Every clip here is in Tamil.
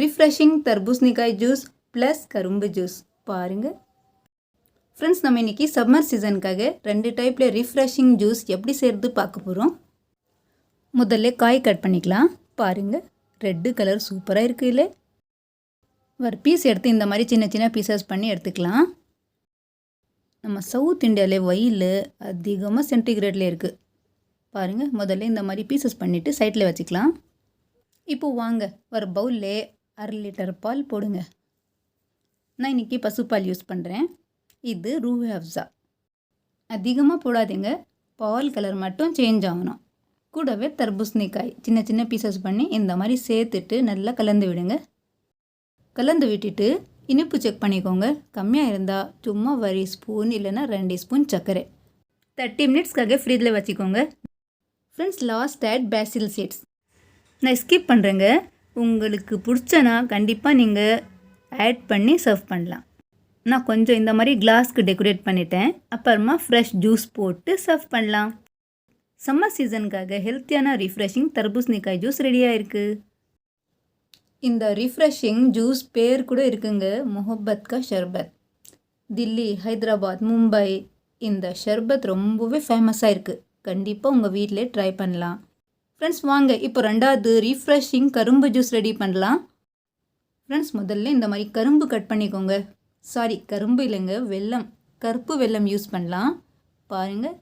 ரிஃப்ரெஷிங் தர்பூசணிக்காய் ஜூஸ் ப்ளஸ் கரும்பு ஜூஸ் பாருங்கள் ஃப்ரெண்ட்ஸ் நம்ம இன்றைக்கி சம்மர் சீசனுக்காக ரெண்டு டைப்பில் ரிஃப்ரெஷிங் ஜூஸ் எப்படி செய்கிறது பார்க்க போகிறோம் முதல்ல காய் கட் பண்ணிக்கலாம். பாருங்கள் ரெட்டு கலர் சூப்பராக இருக்குது இல்லை? ஒரு பீஸ் எடுத்து இந்த மாதிரி சின்ன சின்ன பீசஸ் பண்ணி எடுத்துக்கலாம். நம்ம சவுத் இந்தியாவிலே வயல் அதிகமாக சென்டிகிரேட்லேயே இருக்குது பாருங்கள் முதல்ல இந்த மாதிரி பீசஸ் பண்ணிவிட்டு சைட்டில் வச்சுக்கலாம். இப்போது வாங்க. ஒரு பவுலில் அரை லிட்டர் பால் போடுங்க. நான் இன்றைக்கி பசுப்பால் யூஸ் பண்ணுறேன் இது ரூஹே அஃப்ஸா அதிகமாக போடாதீங்க. பால் கலர் மட்டும் சேஞ்ச் ஆகணும். கூடவே தர்பூசணிக்காய் சின்ன சின்ன பீசஸ் பண்ணி இந்த மாதிரி சேர்த்துட்டு நல்லா கலந்து விடுங்க. கலந்து விட்டுட்டு இனிப்பு செக் பண்ணிக்கோங்க. கம்மியாக இருந்தால் சும்மா ஒரு ஸ்பூன் இல்லைன்னா ரெண்டு ஸ்பூன் சர்க்கரை. தேர்ட்டி மினிட்ஸ்க்காக ஃப்ரிட்ஜில் வச்சுக்கோங்க. Friends last add basil seeds நான் ஸ்கிப் பண்ணுறேங்க உங்களுக்கு பிடிச்சனா கண்டிப்பாக நீங்கள் ஆட் பண்ணி சர்வ் பண்ணலாம். நான் கொஞ்சம் இந்த மாதிரி கிளாஸ்க்கு டெக்கரேட் பண்ணிட்டேன். அப்புறமா ஃப்ரெஷ் ஜூஸ் போட்டு சர்வ் பண்ணலாம். சம்மர் சீசனுக்காக ஹெல்த்தியான ரிஃப்ரெஷிங் தர்பூசணிக்காய் ஜூஸ் ரெடியாக இருக்குது இந்த ரிஃப்ரெஷிங் ஜூஸ் பேர் கூட இருக்குங்க முஹப்பத் கா ஷர்பத். தில்லி ஹைதராபாத் மும்பை இந்த ஷர்பத் ரொம்பவே ஃபேமஸாக இருக்குது கண்டிப்பாக உங்கள் வீட்டிலே ட்ரை பண்ணலாம். ஃப்ரெண்ட்ஸ் வாங்க. இப்போ ரெண்டாவது ரீஃப்ரெஷிங் கரும்பு ஜூஸ் ரெடி பண்ணலாம். ஃப்ரெண்ட்ஸ் முதல்ல இந்த மாதிரி கரும்பு கட் பண்ணிக்கோங்க. சாரி கரும்பு இல்லைங்க வெல்லம். கருப்பு வெல்லம் யூஸ் பண்ணலாம். பாருங்கள்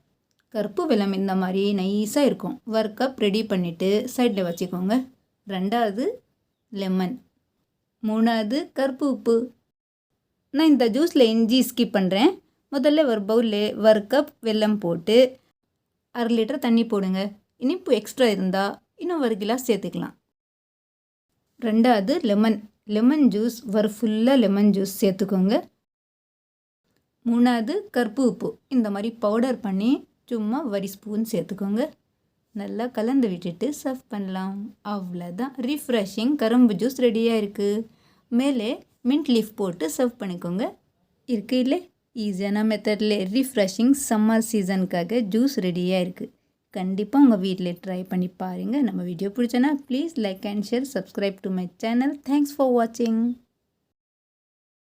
கருப்பு வெல்லம் இந்த மாதிரி நைஸாக இருக்கும். ஒர்க் கப் ரெடி பண்ணிவிட்டு சைடில் வச்சுக்கோங்க. ரெண்டாவது லெமன் மூணாவது கருப்பு உப்பு. நான் இந்த ஜூஸில் இஞ்சி ஸ்கிப் பண்ணுறேன் முதல்ல ஒரு பவுலில் ஒரு கப் வெல்லம் போட்டு அரை லிட்டர் தண்ணி போடுங்க. இனிப்பு எக்ஸ்ட்ரா இருந்தால் இன்னும் ஒரு கிலாஸ் சேர்த்துக்கலாம். ரெண்டாவது லெமன் லெமன் ஜூஸ் ஒரு ஃபுல்லாக லெமன் ஜூஸ் சேர்த்துக்கோங்க. மூணாவது கருப்பு உப்பு. இந்த மாதிரி பவுடர் பண்ணி சும்மா வரி ஸ்பூன் சேர்த்துக்கோங்க. நல்லா கலந்து விட்டுட்டு சர்வ் பண்ணலாம். அவ்வளோதான் ரிஃப்ரெஷிங் கரும்பு ஜூஸ் ரெடியாக இருக்குது மேலே மின்ட் லீஃப் போட்டு சர்வ் பண்ணிக்கோங்க. இருக்கு இல்லை? ஈஸியான மெத்தடில் ரிஃப்ரெஷிங் சம்மர் சீசனுக்காக ஜூஸ் ரெடியாக இருக்குது கண்டிப்பாக உங்கள் வீட்டில் ட்ரை பண்ணி பாருங்கள் நம்ம video பிடிச்சனா please like and share subscribe to my channel thanks for வாட்சிங்